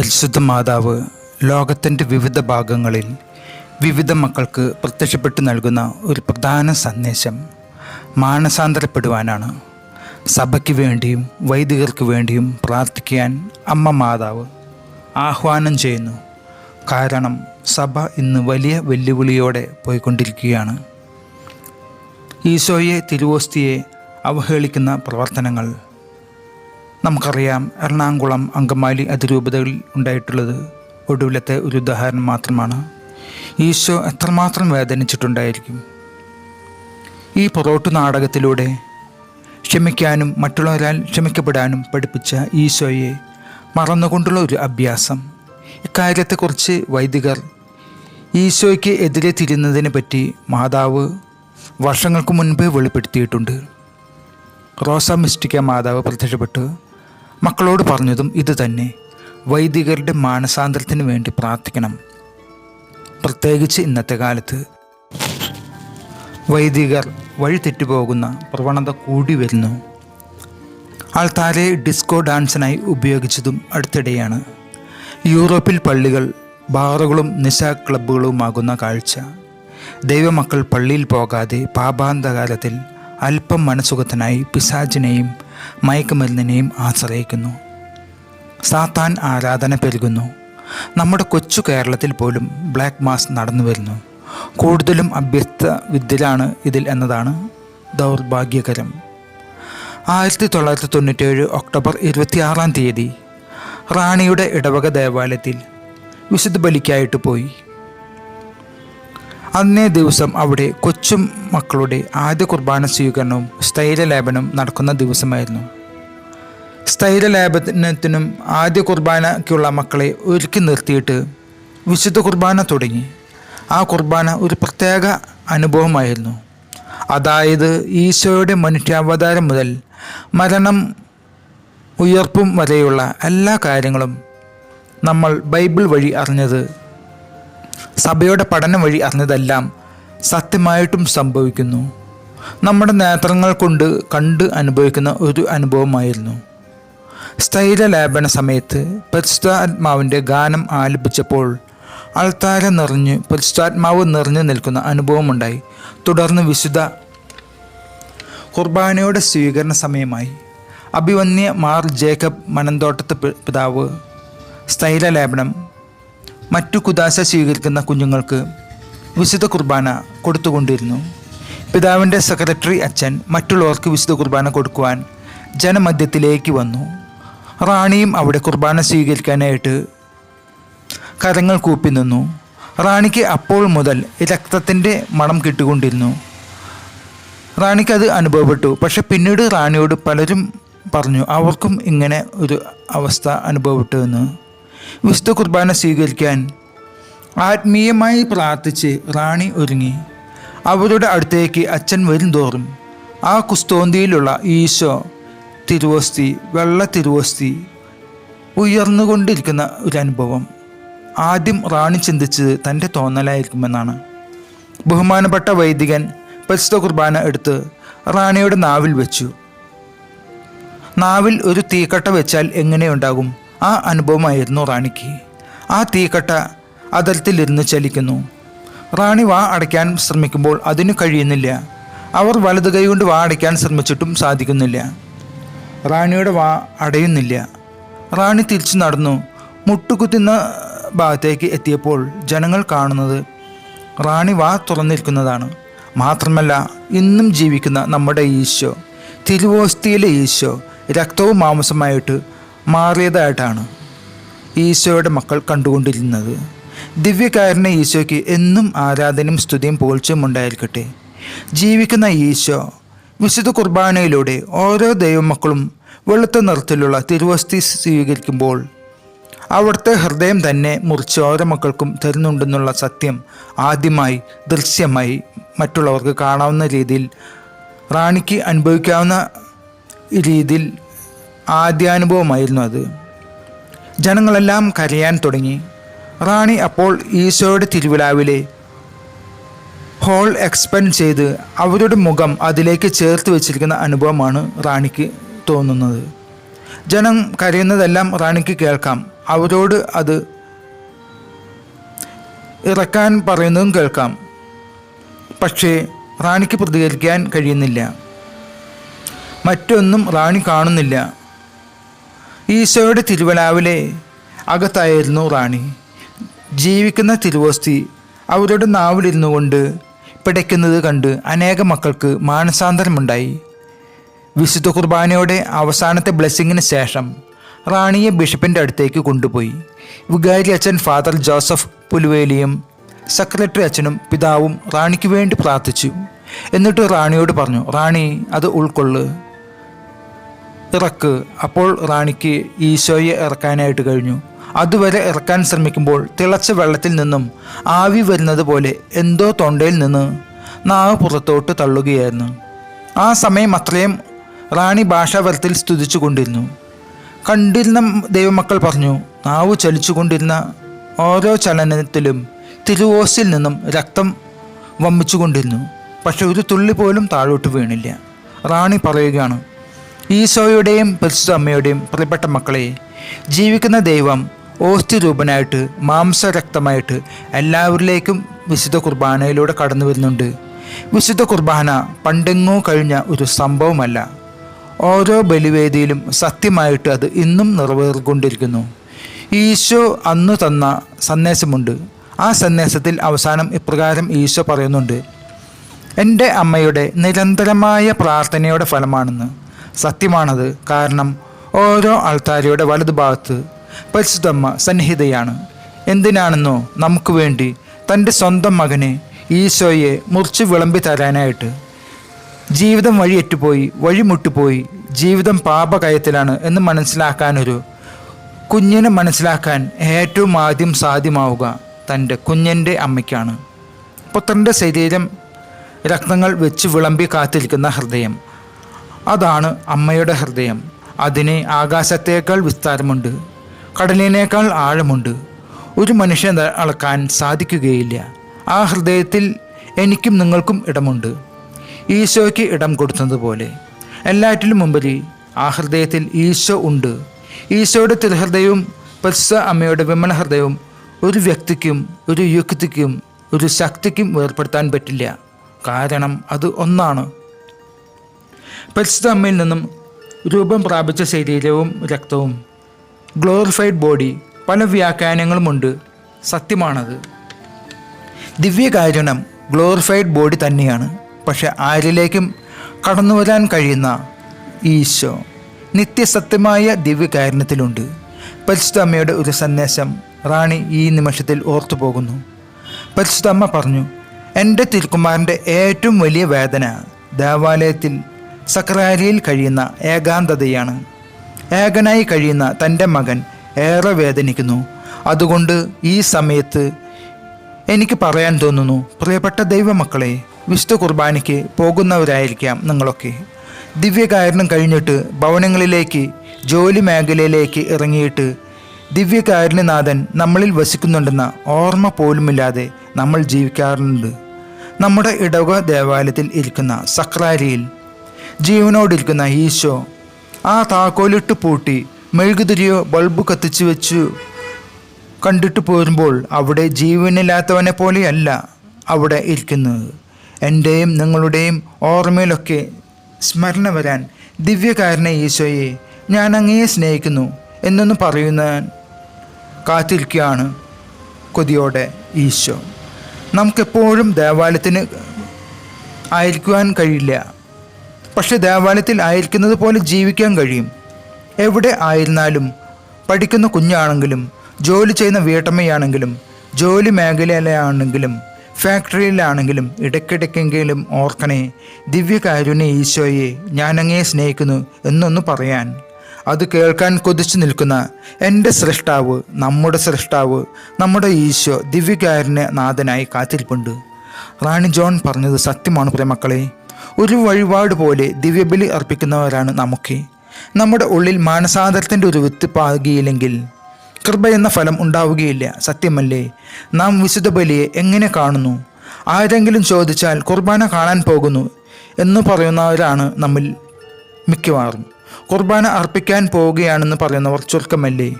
പരിശുദ്ധ മാതാവ് ലോകത്തിന്റെ വിവിധ ഭാഗങ്ങളിൽ വിവിധ മക്കൾക്ക് പ്രത്യക്ഷപ്പെട്ടു നൽകുന്ന ഒരു പ്രധാന സന്ദേശം മാനസാന്തരപ്പെടുവാനാണ്. സഭയ്ക്ക് വേണ്ടിയും വൈദികർക്ക് വേണ്ടിയും പ്രാർത്ഥിക്കാൻ അമ്മ മാതാവ് ആഹ്വാനം ചെയ്യുന്നു. കാരണം സഭ ഇന്ന് വലിയ വെല്ലുവിളിയോടെ പോയിക്കൊണ്ടിരിക്കുകയാണ്. ഈശോയെ തിരുവോസ്തിയെ അവഹേളിക്കുന്ന പ്രവർത്തനങ്ങൾ നമുക്കറിയാം എറണാകുളം അങ്കമാലി അതിരൂപതകളിൽ ഉണ്ടായിട്ടുള്ളത് ഒടുവിലത്തെ ഒരു ഉദാഹരണം മാത്രമാണ്. ഈശോ എത്രമാത്രം വേദനിച്ചിട്ടുണ്ടായിരിക്കും? ഈ പൊറോട്ടു നാടകത്തിലൂടെ ക്ഷമിക്കാനും മറ്റുള്ളവരാൽ ക്ഷമിക്കപ്പെടാനും പഠിപ്പിച്ച ഈശോയെ മറന്നുകൊണ്ടുള്ള ഒരു അഭ്യാസം. ഇക്കാര്യത്തെക്കുറിച്ച് വൈദികർ ഈശോയ്ക്ക് എതിരെ തിരിയുന്നതിനെ പറ്റി മാതാവ് വർഷങ്ങൾക്ക് മുൻപേ വെളിപ്പെടുത്തിയിട്ടുണ്ട്. റോസ മിസ്റ്റിക്ക മാതാവ് പ്രത്യക്ഷപ്പെട്ട് മക്കളോട് പറഞ്ഞതും ഇതുതന്നെ വൈദികരുടെ മാനസാന്തരത്തിന് വേണ്ടി പ്രാർത്ഥിക്കണം. പ്രത്യേകിച്ച് ഇന്നത്തെ കാലത്ത് വൈദികർ വഴി തെറ്റുപോകുന്ന പ്രവണത കൂടി വരുന്നു. ആൾത്താരെ ഡിസ്കോ ഡാൻസിനായി ഉപയോഗിച്ചതും അടുത്തിടെയാണ്. യൂറോപ്പിൽ പള്ളികൾ ബാറുകളും നിശാ ക്ലബ്ബുകളുമാകുന്ന കാഴ്ച. ദൈവമക്കൾ പള്ളിയിൽ പോകാതെ പാപാന്തകാലത്തിൽ അല്പം മനസുഖത്തിനായി പിശാചിനെയും മയക്കുമരുന്നിനെയും ആശ്രയിക്കുന്നു. സാത്താൻ ആരാധന പെരുകുന്നു. നമ്മുടെ കൊച്ചു കേരളത്തിൽ പോലും ബ്ലാക്ക് മാസ് നടന്നു വരുന്നു. കൂടുതലും അഭ്യസ്ത വിദ്യയിലാണ് ഇതിൽ എന്നതാണ് ദൗർഭാഗ്യകരം. ആയിരത്തി തൊള്ളായിരത്തി തൊണ്ണൂറ്റേഴ് ഒക്ടോബർ ഇരുപത്തിയാറാം തീയതി റാണിയുടെ ഇടവക ദേവാലയത്തിൽ വിശുദ്ധ ബലിക്കായിട്ട് പോയി. അന്നേ ദിവസം അവിടെ കൊച്ചു മക്കളുടെ ആദ്യ കുർബാന സ്വീകരണവും സ്ഥൈര്യലേപനവും നടക്കുന്ന ദിവസമായിരുന്നു. സ്ഥൈര്യലേപനത്തിനും ആദ്യ കുർബാനയ്ക്കുള്ള മക്കളെ ഒരുക്കി നിർത്തിയിട്ട് വിശുദ്ധ കുർബാന തുടങ്ങി. ആ കുർബാന ഒരു പ്രത്യേക അനുഭവമായിരുന്നു. അതായത് ഈശോയുടെ മനുഷ്യാവതാരം മുതൽ മരണം ഉയർപ്പും വരെയുള്ള എല്ലാ കാര്യങ്ങളും നമ്മൾ ബൈബിൾ വഴി അറിഞ്ഞത് സഭയുടെ പഠനം വഴി അറിഞ്ഞതെല്ലാം സത്യമായിട്ടും സംഭവിക്കുന്നു. നമ്മുടെ നേത്രങ്ങൾ കൊണ്ട് കണ്ട് അനുഭവിക്കുന്ന ഒരു അനുഭവമായിരുന്നു. സ്ഥൈര്യലേപന സമയത്ത് പരിശുദ്ധാത്മാവിന്റെ ഗാനം ആലപിച്ചപ്പോൾ അൾത്താര നിറഞ്ഞ് പരിശുദ്ധാത്മാവ് നിറഞ്ഞു നിൽക്കുന്ന അനുഭവമുണ്ടായി. തുടർന്ന് വിശുദ്ധ കുർബാനയുടെ സ്വീകരണ സമയമായി അഭിവന്യ മാർ ജേക്കബ് മനന്തോട്ടത്ത് പിതാവ് സ്ഥൈര്യലേപനം മറ്റു കുദാശ സ്വീകരിക്കുന്ന കുഞ്ഞുങ്ങൾക്ക് വിശുദ്ധ കുർബാന കൊടുത്തുകൊണ്ടിരുന്നു. പിതാവിന്റെ സെക്രട്ടറി അച്ഛൻ മറ്റുള്ളവർക്ക് വിശുദ്ധ കുർബാന കൊടുക്കുവാൻ ജനമധ്യത്തിലേക്ക് വന്നു. റാണിയും അവിടെ കുർബാന സ്വീകരിക്കാനായിട്ട് കരങ്ങൾ കൂപ്പി നിന്നു. റാണിക്ക് അപ്പോൾ മുതൽ രക്തത്തിന്റെ മണം കിട്ടുകൊണ്ടിരുന്നു റാണിക്ക് അത് അനുഭവപ്പെട്ടു. പക്ഷെ പിന്നീട് റാണിയോട് പലരും പറഞ്ഞു അവർക്കും ഇങ്ങനെ ഒരു അവസ്ഥ അനുഭവപ്പെട്ടു എന്ന്. വിശുദ്ധ കുർബാന സ്വീകരിക്കാൻ ആത്മീയമായി പ്രാർത്ഥിച്ച് റാണി ഒരുങ്ങി. അവരുടെ അടുത്തേക്ക് അച്ഛൻ വരും തോറും ആ കുസ്തോന്തിയിലുള്ള ഈശോ തിരുവസ്തി വെള്ള തിരുവസ്തി ഉയർന്നുകൊണ്ടിരിക്കുന്ന ഒരു അനുഭവം. ആദ്യം റാണി ചിന്തിച്ചത് തന്റെ തോന്നലായിരിക്കുമെന്നാണ്. ബഹുമാനപ്പെട്ട വൈദികൻ പരിശുദ്ധ കുർബാന എടുത്ത് റാണിയുടെ നാവിൽ വെച്ചു. നാവിൽ ഒരു തീക്കട്ട വെച്ചാൽ എങ്ങനെയുണ്ടാകും ആ അനുഭവമായിരുന്നു റാണിക്ക്. ആ തീക്കട്ട അതിർത്തിലിരുന്ന് ചലിക്കുന്നു. റാണി വാ അടയ്ക്കാൻ ശ്രമിക്കുമ്പോൾ അതിനു കഴിയുന്നില്ല. അവർ വലത് കൈ കൊണ്ട് വാ അടയ്ക്കാൻ ശ്രമിച്ചിട്ടും സാധിക്കുന്നില്ല. റാണിയുടെ വാ അടയുന്നില്ല. റാണി തിരിച്ചു നടന്നു. മുട്ടുകുത്തുന്ന ഭാഗത്തേക്ക് എത്തിയപ്പോൾ ജനങ്ങൾ കാണുന്നത് റാണി വാ തുറന്നിരിക്കുന്നതാണ്. മാത്രമല്ല ഇന്നും ജീവിക്കുന്ന നമ്മുടെ ഈശോ തിരുവോസ്തിയിലെ ഈശോ രക്തവും മാംസമായിട്ട് മാറിയതായിട്ടാണ് ഈശോയുടെ മക്കൾ കണ്ടുകൊണ്ടിരുന്നത്. ദിവ്യകാരണ ഈശോയ്ക്ക് എന്നും ആരാധനയും സ്തുതിയും പോഴ്ചയും ഉണ്ടായിരിക്കട്ടെ. ജീവിക്കുന്ന ഈശോ വിശുദ്ധ കുർബാനയിലൂടെ ഓരോ ദൈവമക്കളും വെളുത്ത നിറത്തിലുള്ള തിരുവസ്തി സ്വീകരിക്കുമ്പോൾ അവിടുത്തെ ഹൃദയം തന്നെ മുറിച്ച് ഓരോ മക്കൾക്കും തരുന്നുണ്ടെന്നുള്ള സത്യം ആദ്യമായി ദൃശ്യമായി മറ്റുള്ളവർക്ക് കാണാവുന്ന രീതിയിൽ റാണിക്ക് അനുഭവിക്കാവുന്ന രീതിയിൽ ആദ്യാനുഭവമായിരുന്നു അത്. ജനങ്ങളെല്ലാം കരയാൻ തുടങ്ങി. റാണി അപ്പോൾ ഈശോയുടെ തിരുവിലാവിലെ ഹോൾ എക്സ്പെൻഡ് ചെയ്ത് അവരുടെ മുഖം അതിലേക്ക് ചേർത്ത് വെച്ചിരിക്കുന്ന അനുഭവമാണ് റാണിക്ക് തോന്നുന്നത്. ജനം കരയുന്നതെല്ലാം റാണിക്ക് കേൾക്കാം. അവരോട് അത് ഇറക്കാൻ പറയുന്നതും കേൾക്കാം. പക്ഷേ റാണിക്ക് പ്രതികരിക്കാൻ കഴിയുന്നില്ല. മറ്റൊന്നും റാണി കാണുന്നില്ല. ഈശോയുടെ തിരുവലാവിലെ അകത്തായിരുന്നു റാണി. ജീവിക്കുന്ന തിരുവോസ്തി അവരുടെ നാവിലിരുന്നു കൊണ്ട് പിടയ്ക്കുന്നത് കണ്ട് അനേക മക്കൾക്ക് മാനസാന്തരമുണ്ടായി. വിശുദ്ധ കുർബാനയുടെ അവസാനത്തെ ബ്ലെസ്സിങ്ങിന് ശേഷം റാണിയെ ബിഷപ്പിന്റെ അടുത്തേക്ക് കൊണ്ടുപോയി. വികാരി അച്ഛൻ ഫാദർ ജോസഫ് പുലുവേലിയും സെക്രട്ടറി അച്ഛനും പിതാവും റാണിക്ക് വേണ്ടി പ്രാർത്ഥിച്ചു. എന്നിട്ട് റാണിയോട് പറഞ്ഞു റാണി അത് ഉൾക്കൊള്ളു. ഇറക്ക്. അപ്പോൾ റാണിക്ക് ഈശോയെ ഇറക്കാനായിട്ട് കഴിഞ്ഞു. അതുവരെ ഇറക്കാൻ ശ്രമിക്കുമ്പോൾ തിളച്ച വെള്ളത്തിൽ നിന്നും ആവി വരുന്നത് പോലെ എന്തോ തൊണ്ടയിൽ നിന്ന് നാവ് പുറത്തോട്ട് തള്ളുകയായിരുന്നു. ആ സമയം അത്രയും റാണി ഭാഷാവരത്തിൽ സ്തുതിച്ചു കൊണ്ടിരുന്നു. കണ്ടിരുന്ന ദൈവമക്കൾ പറഞ്ഞു നാവ് ചലിച്ചുകൊണ്ടിരുന്ന ഓരോ ചലനത്തിലും തിരുവോസിൽ നിന്നും രക്തം വമ്മിച്ചുകൊണ്ടിരുന്നു പക്ഷെ ഒരു തുള്ളി പോലും താഴോട്ട് വീണില്ല. റാണി പറയുകയാണ് ഈശോയുടെയും പരിശുദ്ധ അമ്മയുടെയും പ്രിയപ്പെട്ട മക്കളെ ജീവിക്കുന്ന ദൈവം ഓസ്തി രൂപനായിട്ട് മാംസരക്തമായിട്ട് എല്ലാവരിലേക്കും വിശുദ്ധ കുർബാനയിലൂടെ കടന്നു വരുന്നുണ്ട്. വിശുദ്ധ കുർബാന പണ്ടെങ്ങോ കഴിഞ്ഞ ഒരു സംഭവമല്ല. ഓരോ ബലിവേദിയിലും സത്യമായിട്ട് അത് ഇന്നും നിറവേറിക്കൊണ്ടിരിക്കുന്നു. ഈശോ അന്നു തന്ന സന്ദേശമുണ്ട്. ആ സന്ദേശത്തിൽ അവസാനം ഇപ്രകാരം ഈശോ പറയുന്നുണ്ട് എന്റെ അമ്മയുടെ നിരന്തരമായ പ്രാർത്ഥനയുടെ ഫലമാണെന്ന്. സത്യമാണത്. കാരണം ഓരോ ആൾത്താരയുടെ വലതുഭാഗത്ത് പരിശുദ്ധമ്മ സന്നിഹിതയാണ്. എന്തിനാണെന്നോ നമുക്ക് വേണ്ടി തന്റെ സ്വന്തം മകനെ ഈശോയെ മുറിച്ച് വിളമ്പി തരാനായിട്ട്. ജീവിതം വഴിയെറ്റുപോയി വഴിമുട്ടുപോയി ജീവിതം പാപകയത്തിലാണ് എന്ന് മനസ്സിലാക്കാനൊരു കുഞ്ഞിനെ മനസ്സിലാക്കാൻ ഏറ്റവും ആദ്യം സാധ്യമാവുക തന്റെ കുഞ്ഞിന്റെ അമ്മയ്ക്കാണ്. പുത്രന്റെ ശരീരം രക്തങ്ങൾ വെച്ച് വിളമ്പി കാത്തിരിക്കുന്ന ഹൃദയം അതാണ് അമ്മയുടെ ഹൃദയം. അതിന് ആകാശത്തേക്കാൾ വിസ്താരമുണ്ട് കടലിനേക്കാൾ ആഴമുണ്ട്. ഒരു മനുഷ്യൻ അളക്കാൻ സാധിക്കുകയില്ല. ആ ഹൃദയത്തിൽ എനിക്കും നിങ്ങൾക്കും ഇടമുണ്ട്. ഈശോയ്ക്ക് ഇടം കൊടുത്തതുപോലെ. എല്ലാറ്റിലും മുമ്പിൽ ആ ഹൃദയത്തിൽ ഈശോ ഉണ്ട്. ഈശോയുടെ തിരുഹൃദയവും പരിശുദ്ധ അമ്മയുടെ വിമല ഹൃദയവും ഒരു വ്യക്തിക്കും ഒരു യുക്തിക്കും ഒരു ശക്തിക്കും വേർപ്പെടുത്താൻ പറ്റില്ല. കാരണം അത് ഒന്നാണ്. പരിശുദ്ധ അമ്മയിൽ നിന്നും രൂപം പ്രാപിച്ച ശരീരവും രക്തവും. ഗ്ലോറിഫൈഡ് ബോഡി പല വ്യാഖ്യാനങ്ങളുമുണ്ട്. സത്യമാണത്. ദിവ്യകാരുണ്യം ഗ്ലോറിഫൈഡ് ബോഡി തന്നെയാണ്. പക്ഷെ ആരിലേക്കും കടന്നു വരാൻ കഴിയുന്ന ഈശോ നിത്യസത്യമായ ദിവ്യകാരുണ്യത്തിലുണ്ട്. പരിശുദ്ധ അമ്മയുടെ ഒരു സന്ദേശം റാണി ഈ നിമിഷത്തിൽ ഓർത്തു പോകുന്നു പരിശുദ്ധ അമ്മ പറഞ്ഞു എന്റെ തിരുക്കുമാരന്റെ ഏറ്റവും വലിയ വേദന ദേവാലയത്തിൽ സക്രാരിയിൽ കഴിയുന്ന ഏകാന്തതയാണ്. ഏകനായി കഴിയുന്ന തന്റെ മകൻ ഏറെ വേദനിക്കുന്നു. അതുകൊണ്ട് ഈ സമയത്ത് എനിക്ക് പറയാൻ തോന്നുന്നു പ്രിയപ്പെട്ട ദൈവമക്കളെ വിശുദ്ധ കുർബാനയ്ക്ക് പോകുന്നവരായിരിക്കാം നിങ്ങളൊക്കെ. ദിവ്യകാരണം കഴിഞ്ഞിട്ട് ഭവനങ്ങളിലേക്ക് ജോലി മേഖലയിലേക്ക് ഇറങ്ങിയിട്ട് ദിവ്യകാരുണ്യനാഥൻ നമ്മളിൽ വസിക്കുന്നുണ്ടെന്ന ഓർമ്മ പോലുമില്ലാതെ നമ്മൾ ജീവിക്കാറുണ്ട്. നമ്മുടെ ഇടവക ദേവാലയത്തിൽ ഇരിക്കുന്ന സക്രാരിയിൽ ജീവനോടിരിക്കുന്ന ഈശോ ആ താക്കോലിട്ട് പൂട്ടി മെഴുകുതിരിയോ ബൾബ് കത്തിച്ചു വെച്ചു കണ്ടിട്ട് പോരുമ്പോൾ അവിടെ ജീവനില്ലാത്തവനെ പോലെയല്ല അവിടെ ഇരിക്കുന്നത്. എന്റെയും നിങ്ങളുടെയും ഓർമ്മയിലൊക്കെ സ്മരണ വരാൻ ദിവ്യകാരനെ ഈശോയെ ഞാൻ അങ്ങയെ സ്നേഹിക്കുന്നു എന്നൊന്ന് പറയുന്ന കാത്തിരിക്കുകയാണ് കൊതിയോടെ ഈശോ. നമുക്കെപ്പോഴും ദേവാലയത്തിന് ആയിരിക്കുവാൻ കഴിയില്ല. പക്ഷെ ദേവാലയത്തിൽ ആയിരിക്കുന്നത് പോലെ ജീവിക്കാൻ കഴിയും. എവിടെ ആയിരുന്നാലും പഠിക്കുന്ന കുഞ്ഞാണെങ്കിലും ജോലി ചെയ്യുന്ന വീട്ടമ്മയാണെങ്കിലും ജോലി മേഖലയിലാണെങ്കിലും ഫാക്ടറിയിലാണെങ്കിലും ഇടയ്ക്കിടയ്ക്കെങ്കിലും ഓർക്കണേ ദിവ്യകാരുണ്യ ഈശോയെ ഞാനങ്ങേ സ്നേഹിക്കുന്നു എന്നൊന്ന് പറയാൻ. അത് കേൾക്കാൻ കൊതിച്ചു നിൽക്കുന്ന എന്റെ സൃഷ്ടാവ് നമ്മുടെ സൃഷ്ടാവ് നമ്മുടെ ഈശോ ദിവ്യകാരുണ്യ നാഥനായി കാത്തിരിപ്പുണ്ട്. റാണി ജോൺ പറഞ്ഞത് സത്യമാണ് പ്രേമക്കളെ ഒരു വഴിപാട് പോലെ ദിവ്യബലി അർപ്പിക്കുന്നവരാണ് നമുക്ക്. നമ്മുടെ ഉള്ളിൽ മാനസാന്തരത്തിന്റെ ഒരു വിത്ത് പാകിയില്ലെങ്കിൽ കൃപ എന്ന ഫലം ഉണ്ടാവുകയില്ല. സത്യമല്ലേ? നാം വിശുദ്ധ ബലിയെ എങ്ങനെ കാണുന്നു? ആരെങ്കിലും ചോദിച്ചാൽ കുർബാന കാണാൻ പോകുന്നു എന്ന് പറയുന്നവരാണ് നമ്മിൽ മിക്കവാറും. കുർബാന അർപ്പിക്കാൻ പോവുകയാണെന്ന് പറയുന്നവർ ചുരുക്കമല്ലേ?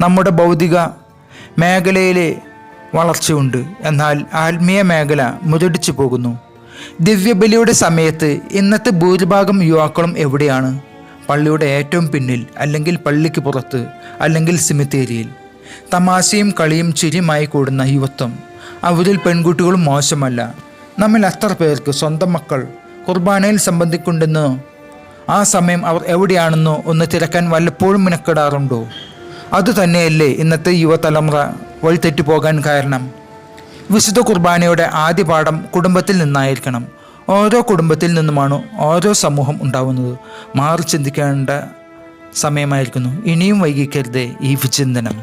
നമ്മുടെ ഭൗതിക മേഖലയിലെ വളർച്ചയുണ്ട്. എന്നാൽ ആത്മീയ മേഖല മുരടിച്ചു പോകുന്നു. ദിവ്യബലിയുടെ സമയത്ത് ഇന്നത്തെ ഭൂരിഭാഗം യുവാക്കളും എവിടെയാണ്? പള്ളിയുടെ ഏറ്റവും പിന്നിൽ അല്ലെങ്കിൽ പള്ളിക്ക് പുറത്ത് അല്ലെങ്കിൽ സിമിത്തേരിയിൽ തമാശയും കളിയും ചിരിയുമായി കൂടുന്ന യുവത്വം. അവരിൽ പെൺകുട്ടികളും മോശമല്ല. നമ്മൾ അത്ര പേർക്ക് സ്വന്തം മക്കൾ കുർബാനയിൽ സംബന്ധിക്കുണ്ടെന്നോ? ആ സമയം അവർ എവിടെയാണെന്നോ ഒന്ന് തിരക്കാൻ വല്ലപ്പോഴും മിനക്കെടാറുണ്ടോ? അതുതന്നെയല്ലേ ഇന്നത്തെ യുവതലമുറ വഴിതെറ്റിപ്പോകാൻ കാരണം. വിശുദ്ധ കുർബാനയുടെ ആദ്യ പാഠം കുടുംബത്തിൽ നിന്നായിരിക്കണം. ഓരോ കുടുംബത്തിൽ നിന്നുമാണ് ഓരോ സമൂഹം ഉണ്ടാവുന്നത്. മാറി ചിന്തിക്കേണ്ട സമയമായിരിക്കുന്നു. ഇനിയും വൈകിക്കരുതേ ഈ വിചിന്തനം.